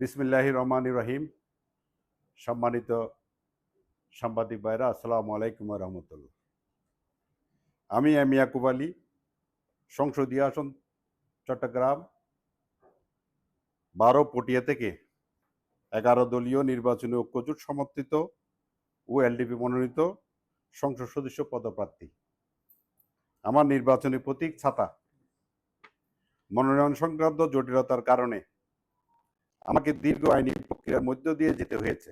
বিসমিল্লাহ রহমান রহিম। সম্মানিত সাংবাদিক ভাইরা, আসসালামু আলাইকুম রহমতুল্লাহ। আমি এম ইয়াকুব আলী, সংসদীয় আসন, চট্টগ্রাম, বারো পটিয়া থেকে এগারো দলীয় নির্বাচনী ঐক্যজোট সমর্থিত ও এলডিপি মনোনীত সংসদ সদস্য পদপ্রার্থী। আমার নির্বাচনী প্রতীক ছাতা। মনোনয়ন সংক্রান্ত জটিলতার কারণে আমাকে দীর্ঘ আইনি প্রক্রিয়ার মধ্য দিয়ে যেতে হয়েছে।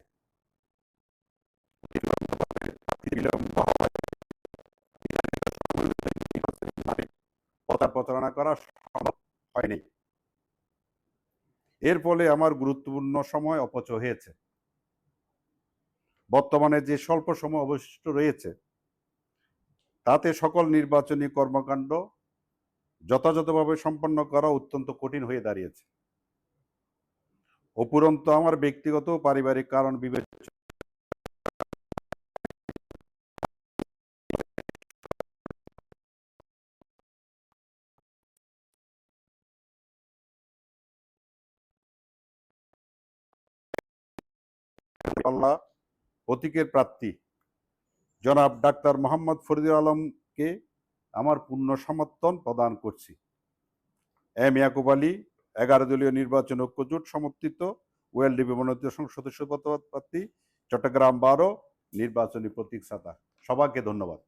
প্রচারণা করা হয়নি। এর ফলে আমার গুরুত্বপূর্ণ সময় অপচয় হয়েছে। বর্তমানে যে স্বল্প সময় অবশিষ্ট রয়েছে, তাতে সকল নির্বাচনী কর্মকাণ্ড যথাযথভাবে সম্পন্ন করা অত্যন্ত কঠিন হয়ে দাঁড়িয়েছে। উপরন্ত আমার ব্যক্তিগত পারিবারিক কারণ বিবেচনা আল্লাহ প্রতীকের প্রার্থী জনাব ডাক্তার মোহাম্মদ ফরিদুল আলমকে আমার পূর্ণ সমর্থন প্রদান করছি। এম ইয়াকুব আলী এগারো দলীয় নির্বাচন ঐক্যজোট সমর্থিত ওয়েলডিপি মনোনীত সংসদ সদস্য প্রার্থী, চট্টগ্রাম বারো, নির্বাচনী প্রতীক সাতা সবাইকে ধন্যবাদ।